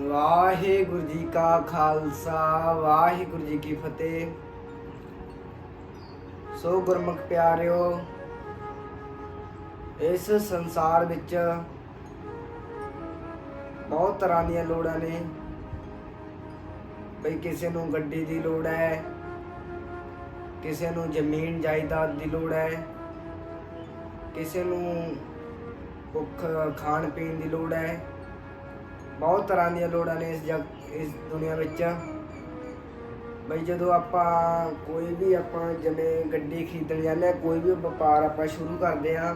ਵਾਹਿਗੁਰੂ ਜੀ ਕਾ ਖਾਲਸਾ, ਵਾਹਿਗੁਰੂ ਜੀ ਕੀ ਫਤਿਹ। ਸੋ ਗੁਰਮੁਖ ਪਿਆਰਿਓ, ਇਸ ਸੰਸਾਰ ਵਿੱਚ ਬਹੁਤ ਤਰ੍ਹਾਂ ਦੀਆਂ ਲੋੜਾਂ ਨੇ। ਬਈ ਕਿਸੇ ਨੂੰ ਗੱਡੀ ਦੀ ਲੋੜ ਹੈ, ਕਿਸੇ ਨੂੰ ਜ਼ਮੀਨ ਜਾਇਦਾਦ ਦੀ ਲੋੜ ਹੈ, ਕਿਸੇ ਨੂੰ ਭੁੱਖ ਖਾਣ ਪੀਣ ਦੀ ਲੋੜ ਹੈ। ਬਹੁਤ ਤਰ੍ਹਾਂ ਦੀਆਂ ਲੋੜਾਂ ਨੇ ਇਸ ਜਗ, ਇਸ ਦੁਨੀਆ ਵਿੱਚ। ਬਈ ਜਦੋਂ ਆਪਾਂ ਕੋਈ ਵੀ ਆਪਾਂ ਜਿਵੇਂ ਗੱਡੀ ਖਰੀਦਣ ਜਾਂਦੇ ਹਾਂ, ਕੋਈ ਵੀ ਵਪਾਰ ਆਪਾਂ ਸ਼ੁਰੂ ਕਰਦੇ ਆ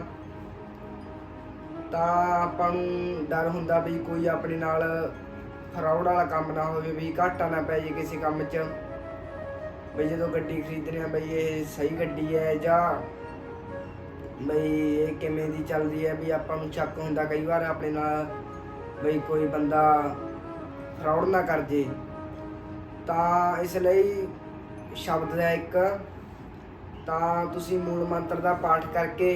ਤਾਂ ਆਪਾਂ ਨੂੰ ਡਰ ਹੁੰਦਾ ਵੀ ਕੋਈ ਆਪਣੇ ਨਾਲ ਫਰਾਡ ਵਾਲਾ ਕੰਮ ਨਾ ਹੋਵੇ, ਵੀ ਘਾਟਾ ਨਾ ਪੈ ਜੇ ਕਿਸੇ ਕੰਮ 'ਚ। ਬਈ ਜਦੋਂ ਗੱਡੀ ਖਰੀਦਦੇ ਆ ਬਈ ਇਹ ਸਹੀ ਗੱਡੀ ਹੈ ਜਾਂ ਬਈ ਇਹ ਕਿਵੇਂ ਦੀ ਚੱਲਦੀ ਹੈ, ਵੀ ਆਪਾਂ ਨੂੰ ਸ਼ੱਕ ਹੁੰਦਾ ਕਈ ਵਾਰ ਆਪਣੇ ਨਾਲ ਬਈ ਕੋਈ ਬੰਦਾ ਫਰਾਡ ਨਾ ਕਰ ਜੇ, ਤਾਂ ਇਸ ਲਈ ਸ਼ਬਦ ਦਾ ਇੱਕ, ਤਾਂ ਤੁਸੀਂ ਮੂਲ ਮੰਤਰ ਦਾ ਪਾਠ ਕਰਕੇ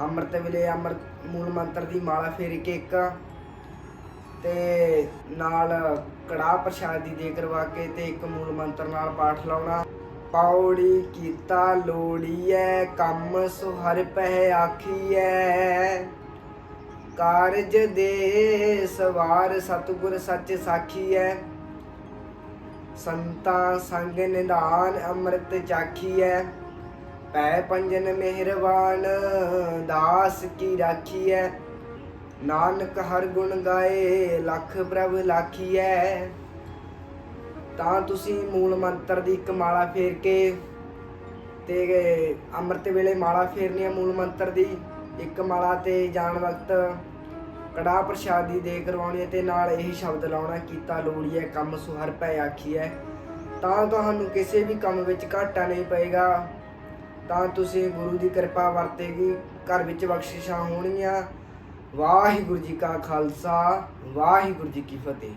ਅੰਮ੍ਰਿਤ ਵੇਲੇ ਅੰਮ੍ਰਿਤ, ਮੂਲ ਮੰਤਰ ਦੀ ਮਾਲਾ ਫੇਰ ਕੇ ਇੱਕ ਤੇ ਨਾਲ ਕੜਾਹ ਪ੍ਰਸ਼ਾਦ ਦੀ ਦੇ ਕਰਵਾ ਕੇ ਤੇ ਇੱਕ ਮੂਲ ਮੰਤਰ ਨਾਲ ਪਾਠ ਲਾਉਣਾ। ਪੌੜੀ ਕੀਤਾ ਲੋੜੀਐ, ਕੰਮ ਸੁਹਰ ਪਹਿ ਆਖੀਐ। ਕਾਰਜ ਦੇ ਸਵਾਰ ਸਤਿਗੁਰ ਸੱਚ ਸਾਖੀ ਹੈ ਸੰਤਾਂ ਸੰਗ ਨਿਧਾਨ ਅੰਮ੍ਰਿਤ ਚਾਖੀ ਹੈ ਪੈ ਪੰਜਨ ਮਿਹਰਬਾਨ, ਦਾਸ ਕੀ ਰਾਖੀ ਹੈ ਨਾਨਕ ਹਰ ਗੁਣ ਗਾਏ, ਲੱਖ ਪ੍ਰਭ ਲਾਖੀ ਹੈ ਤਾਂ ਤੁਸੀਂ ਮੂਲ ਮੰਤਰ ਦੀ ਇੱਕ ਮਾਲਾ ਫੇਰ ਕੇ ਤੇ ਅੰਮ੍ਰਿਤ ਵੇਲੇ ਮਾਲਾ ਫੇਰਨੀ ਹੈ ਮੂਲ ਮੰਤਰ ਦੀ। ਇੱਕ ਮਾਲਾ ਤੇ ਜਾਣ ਵਕਤ ਕੜਾਹ ਪ੍ਰਸ਼ਾਦੀ ਦੇ ਕਰਵਾਉਣੀ ਹੈ ਤੇ ਨਾਲ ਇਹ ਸ਼ਬਦ ਲਾਉਣਾ ਕੀਤਾ ਲੋੜੀਏ ਕੰਮ ਸੁਹਰ ਪੈ ਆਖੀਐ ਤਾਂ ਤੁਹਾਨੂੰ ਕਿਸੇ ਵੀ ਕੰਮ ਵਿੱਚ ਘਾਟਾ ਨਹੀਂ ਪਏਗਾ। ਤਾਂ ਤੁਸੀਂ ਗੁਰੂ ਦੀ ਕਿਰਪਾ ਵਰਤੇਗੀ। ਘਰ ਵਿੱਚ ਬਖਸ਼ਿਸ਼ਾਂ ਹੋਣਗੀਆਂ। ਵਾਹਿਗੁਰੂ ਜੀ ਕਾ ਖਾਲਸਾ, ਵਾਹਿਗੁਰੂ ਜੀ ਕੀ ਫਤਿਹ।